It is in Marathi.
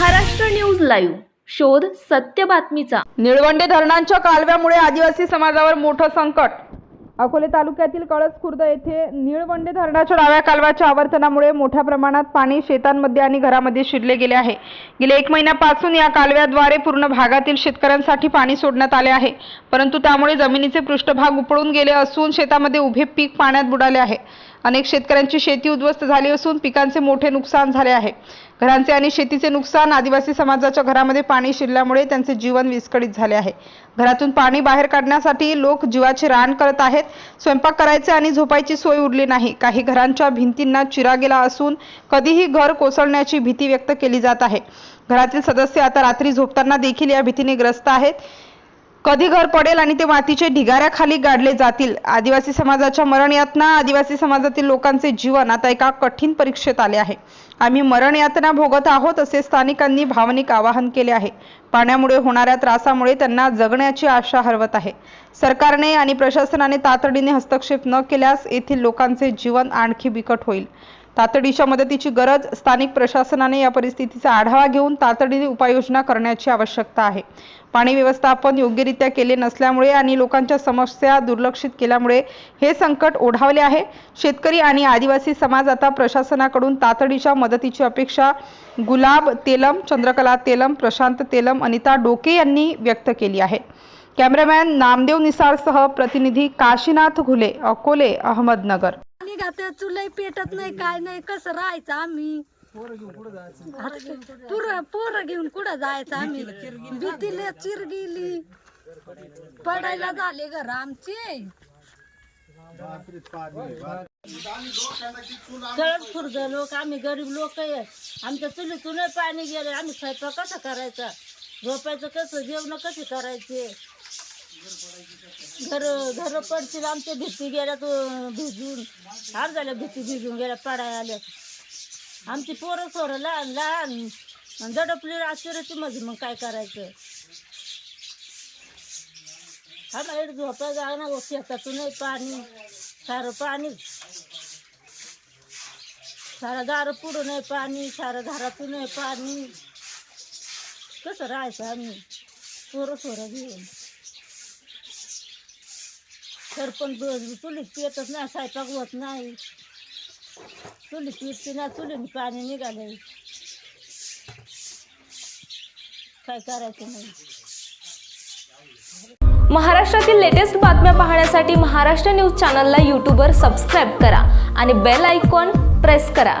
Maharashtra news live. शोध सत्य बातमीचा. निळवंडे धरणांच्या कालव्यामुळे आदिवासी समाजावर मोठं संकट. अकोले तालुक्यातील कळस खुर्द येथे निळवंडे धरणाच्या डाव्या कालव्याच्या आवर्तनामुळे मोठ्या प्रमाणात पाणी शेतांमध्ये आणि घरामध्ये शिरले गेले आहे. गेले एक महिन्यापासून या कालव्याद्वारे पूर्ण भागातील शेतकऱ्यांसाठी पाणी सोडण्यात आले आहे. परंतु त्यामुळे जमिनीचे पृष्ठभाग उपळून गेले असून शेतामध्ये उभे पीक पाण्यात बुडाले आहे. अनेक शेतकऱ्यांची शेती उद्ध्वस्त झाली असून पिकांचे मोठे नुकसान झाले आहे. घरांचे आणि शेतीचे नुकसान आदिवासी समाजाच्या घरामध्ये पाणी शिरल्यामुळे त्यांचे जीवन विस्कळीत झाले आहे. घरातून पाणी बाहेर काढण्यासाठी लोक जीवाचे रान करत आहेत. स्वयंपाक करायचे आणि झोपायची सोय उरली नाही. काही घरांच्या भिंतींना चिरा गेला असून कधीही घर कोसळण्याची भीती व्यक्त केली जात आहे. घरातील सदस्य आता रात्री झोपताना देखील या भीतीने ग्रस्त आहेत. कधी घर पडेल आणि ते मातीचे ढिगाऱ्याखाली गाडले जातील? आदिवासी समाजाच्या मरण यातना आदिवासी समाजातील लोकांचे जीवन आता एका कठीण परीक्षेत आले आहे. आम्ही मरण यातना भोगत आहोत असे स्थानिकांनी भावनिक आवाहन केले आहे. पाण्यामुळे होणाऱ्या त्रासामुळे त्यांना जगण्याची आशा हरवत आहे. सरकारने आणि प्रशासनाने तातडीने हस्तक्षेप न केल्यास येथील लोकांचे जीवन आणखी बिकट होईल. तातडीच्या मदतीची गरज स्थानिक प्रशासनाने या परिस्थितीचा आढावा घेऊन तातडीने उपाययोजना करण्याची आवश्यकता आहे. पाणी व्यवस्थापन योग्यरित्या केले नसल्यामुळे आणि लोकांच्या समस्या दुर्लक्षित केल्यामुळे हे संकट ओढावले आहे. शेतकरी आणि आदिवासी समाज आता प्रशासनाकडून तातडीच्या मदतीची अपेक्षा गुलाब तेलम चंद्रकला तेलम प्रशांत तेलम अनिता डोके यांनी व्यक्त केली आहे. कॅमेरामॅन नामदेव निसारसह प्रतिनिधी काशीनाथ घुले अकोले अहमदनगर. निघात चुलई पेटत नाही काय नाही कसं राहायचं आम्ही? पोरं पोरं घेऊन कुठं जायचं आम्ही? भीतीले चिर गेली पडायला झाले घर आमचे. सळद खुर्द लोक आम्ही गरीब लोक आहे. आमच्या चुलीतून पाणी गेले आम्ही स्वयंपाक कसा करायचा? झोपायचं कसं? जेवण कसे करायचे? घर घर पडतील आमच्या भीती गेल्या तो भिजून. हार झाल्या भीती भिजून गेल्या पाडाय आल्या. आमची पोरं सोरं लहान लहान. दडपली आश्चर्याची मध्ये मग काय करायचं? आम्हाला इकडे झोपायला जागा ना शेतातून नाही पाणी. सारं पाणी. सारं दार पुढं नाही पाणी सारं घरातून नाही पाणी. कसं राहायचं आम्ही? पोरं सोरं घेऊन. सरपंच चुलीत पितच नाही स्वयंपाक होत नाही. चुलीत पितते ना चुलीने पाणी निघाले. काय करायचं नाही महाराष्ट्रातील लेटेस्ट बातम्या पाहण्यासाठी महाराष्ट्र न्यूज चॅनलला यूट्यूबवर सबस्क्राईब करा आणि बेल आयकॉन प्रेस करा.